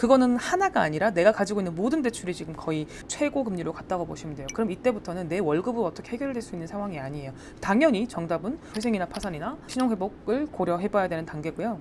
그거는 하나가 아니라 내가 가지고 있는 모든 대출이 지금 거의 최고 금리로 갔다고 보시면 돼요. 그럼 이때부터는 내 월급을 어떻게 해결될 수 있는 상황이 아니에요. 당연히 정답은 회생이나 파산이나 신용 회복을 고려해봐야 되는 단계고요.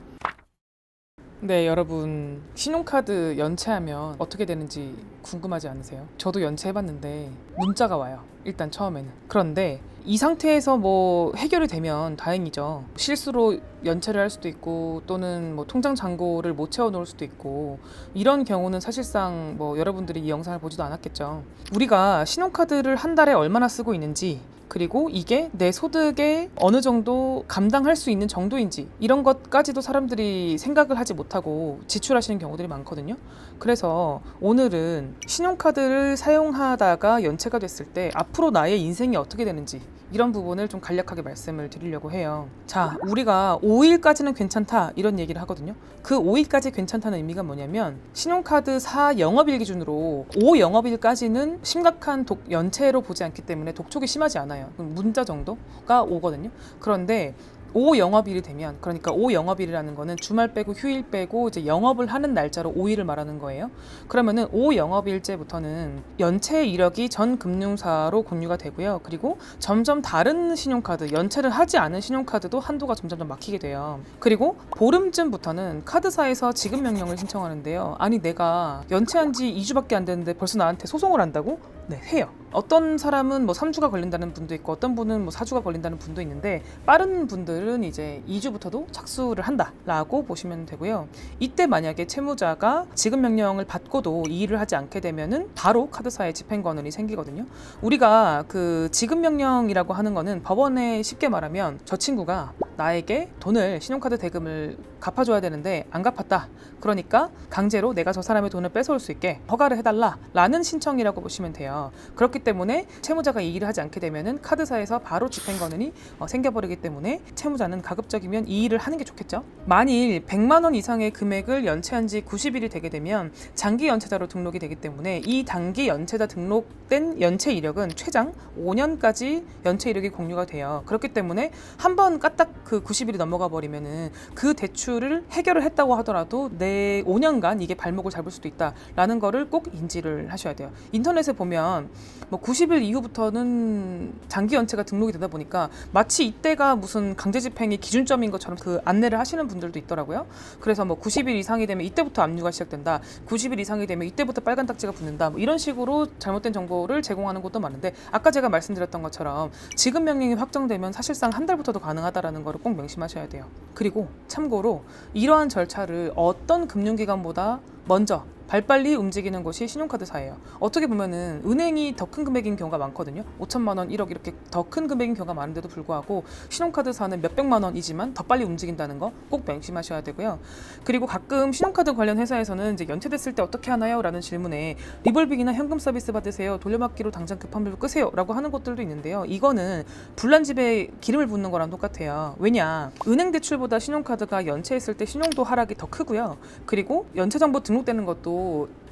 네, 여러분 신용카드 연체하면 어떻게 되는지 궁금하지 않으세요? 저도 연체해봤는데 문자가 와요. 일단 처음에는. 그런데 이 상태에서 뭐 해결이 되면 다행이죠. 실수로 연체를 할 수도 있고 또는 뭐 통장 잔고를 못 채워 놓을 수도 있고 이런 경우는 사실상 뭐 여러분들이 이 영상을 보지도 않았겠죠. 우리가 신용카드를 한 달에 얼마나 쓰고 있는지 그리고 이게 내 소득에 어느 정도 감당할 수 있는 정도인지 이런 것까지도 사람들이 생각을 하지 못하고 지출하시는 경우들이 많거든요. 그래서 오늘은 신용카드를 사용하다가 연체가 됐을 때 앞으로 나의 인생이 어떻게 되는지 이런 부분을 좀 간략하게 말씀을 드리려고 해요. 자, 우리가 5일까지는 괜찮다 이런 얘기를 하거든요. 그 5일까지 괜찮다는 의미가 뭐냐면 신용카드사 영업일 기준으로 5 영업일까지는 심각한 독 연체로 보지 않기 때문에 독촉이 심하지 않아요. 문자 정도가 오거든요. 그런데 5 영업일이 되면 그러니까 5 영업일이라는 거는 주말 빼고 휴일 빼고 이제 영업을 하는 날짜로 5일을 말하는 거예요. 그러면은 5 영업일째부터는 연체 이력이 전 금융사로 공유가 되고요. 그리고 점점 다른 신용카드 연체를 하지 않은 신용카드도 한도가 점점 점 막히게 돼요. 그리고 보름쯤부터는 카드사에서 지급 명령을 신청하는데요. 아니 내가 연체한 지 2주밖에 안 됐는데 벌써 나한테 소송을 한다고? 네, 해요. 어떤 사람은 뭐 3주가 걸린다는 분도 있고 어떤 분은 뭐 4주가 걸린다는 분도 있는데 빠른 분들은 이제 2주부터도 착수를 한다라고 보시면 되고요. 이때 만약에 채무자가 지급 명령을 받고도 이 일을 하지 않게 되면은 바로 카드사에 집행 권한이 생기거든요. 우리가 그 지급 명령이라고 하는 거는 법원에 쉽게 말하면 저 친구가 나에게 돈을 신용카드 대금을 갚아줘야 되는데 안 갚았다. 그러니까 강제로 내가 저 사람의 돈을 뺏어올 수 있게 허가를 해달라라는 신청이라고 보시면 돼요. 그렇기 때문에 채무자가 이 일을 하지 않게 되면은 카드사에서 바로 집행 권한이 어, 생겨버리기 때문에 채무자는 가급적이면 이 일을 하는 게 좋겠죠. 만일 100만 원 이상의 금액을 연체한 지 90일이 되게 되면 장기 연체자로 등록이 되기 때문에 이 단기 연체자 등록된 연체 이력은 최장 5년까지 연체 이력이 공유가 돼요. 그렇기 때문에 한 번 까딱 그 90일이 넘어가 버리면은 그 대출을 해결을 했다고 하더라도 내 5년간 이게 발목을 잡을 수도 있다라는 거를 꼭 인지를 하셔야 돼요. 인터넷에 보면 뭐 90일 이후부터는 장기 연체가 등록이 되다 보니까 마치 이때가 무슨 강제 집행의 기준점인 것처럼 그 안내를 하시는 분들도 있더라고요. 그래서 뭐 90일 이상이 되면 이때부터 압류가 시작된다. 90일 이상이 되면 이때부터 빨간 딱지가 붙는다. 뭐 이런 식으로 잘못된 정보를 제공하는 곳도 많은데 아까 제가 말씀드렸던 것처럼 지급 명령이 확정되면 사실상 한 달부터도 가능하다라는 거를 꼭 명심하셔야 돼요. 그리고 참고로 이러한 절차를 어떤 금융기관보다 먼저 발빨리 움직이는 곳이 신용카드사예요. 어떻게 보면은 은행이 더 큰 금액인 경우가 많거든요. 5천만 원, 1억 이렇게 더 큰 금액인 경우가 많은데도 불구하고 신용카드사는 몇백만 원이지만 더 빨리 움직인다는 거 꼭 명심하셔야 되고요. 그리고 가끔 신용카드 관련 회사에서는 이제 연체됐을 때 어떻게 하나요? 라는 질문에 리볼빙이나 현금 서비스 받으세요. 돌려막기로 당장 급한 불 끄세요. 라고 하는 곳들도 있는데요. 이거는 불난 집에 기름을 붓는 거랑 똑같아요. 왜냐? 은행 대출보다 신용카드가 연체했을 때 신용도 하락이 더 크고요. 그리고 연체 정보 등록되는 것도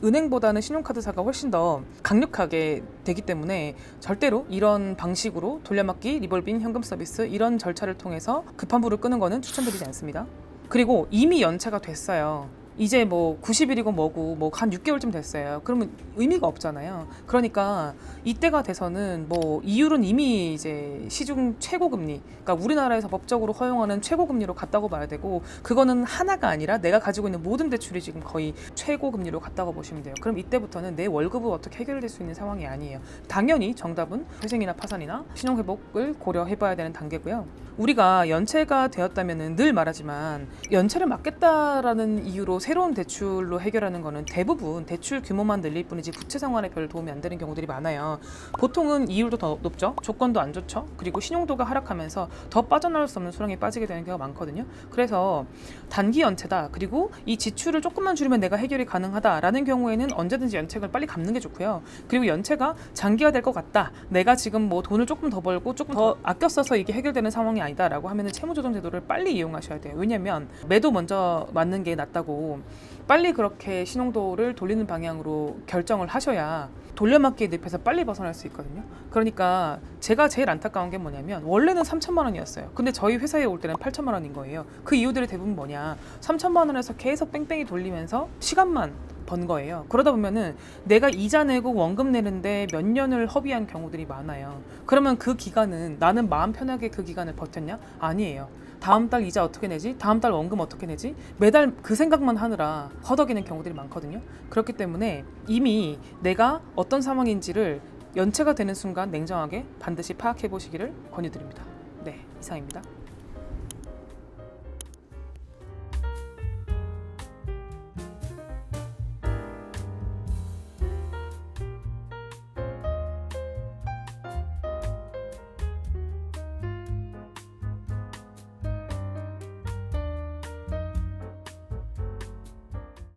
은행보다는 신용카드사가 훨씬 더 강력하게 되기 때문에 절대로 이런 방식으로 돌려막기, 리볼빙, 현금 서비스 이런 절차를 통해서 급한 불을 끄는 거는 추천드리지 않습니다. 그리고 이미 연체가 됐어요. 이제 뭐 90일이고 뭐고 뭐 한 6개월쯤 됐어요. 그러면 의미가 없잖아요. 그러니까 이때가 돼서는 뭐 이율은 이미 이제 시중 최고 금리, 그러니까 우리나라에서 법적으로 허용하는 최고 금리로 갔다고 봐야 되고 그거는 하나가 아니라 내가 가지고 있는 모든 대출이 지금 거의 최고 금리로 갔다고 보시면 돼요. 그럼 이때부터는 내 월급을 어떻게 해결될 수 있는 상황이 아니에요. 당연히 정답은 회생이나 파산이나 신용 회복을 고려해봐야 되는 단계고요. 우리가 연체가 되었다면 늘 말하지만 연체를 막겠다라는 이유로 새로운 대출로 해결하는 거는 대부분 대출 규모만 늘릴 뿐이지 부채 상환에 별 도움이 안 되는 경우들이 많아요. 보통은 이율도 더 높죠. 조건도 안 좋죠. 그리고 신용도가 하락하면서 더 빠져나올 수 없는 수렁에 빠지게 되는 경우가 많거든요. 그래서 단기 연체다. 그리고 이 지출을 조금만 줄이면 내가 해결이 가능하다라는 경우에는 언제든지 연체를 빨리 갚는 게 좋고요. 그리고 연체가 장기화 될 것 같다. 내가 지금 뭐 돈을 조금 더 벌고 조금 더 아껴 써서 이게 해결되는 상황이 아니다라고 하면은 채무조정 제도를 빨리 이용하셔야 돼요. 왜냐면 매도 먼저 맞는 게 낫다고 빨리 그렇게 신용도를 돌리는 방향으로 결정을 하셔야 돌려막기에 늪에서 빨리 벗어날 수 있거든요. 그러니까 제가 제일 안타까운 게 뭐냐면 원래는 3천만 원이었어요. 근데 저희 회사에 올 때는 8천만 원인 거예요. 그 이유들이 대부분 뭐냐? 3천만 원에서 계속 뺑뺑이 돌리면서 시간만 번 거예요. 그러다 보면은 내가 이자 내고 원금 내는데 몇 년을 허비한 경우들이 많아요. 그러면 그 기간은 나는 마음 편하게 그 기간을 버텼냐? 아니에요. 다음 달 이자 어떻게 내지? 다음 달 원금 어떻게 내지? 매달 그 생각만 하느라 허덕이는 경우들이 많거든요. 그렇기 때문에 이미 내가 어떤 상황인지를 연체가 되는 순간 냉정하게 반드시 파악해 보시기를 권유드립니다. 네, 이상입니다.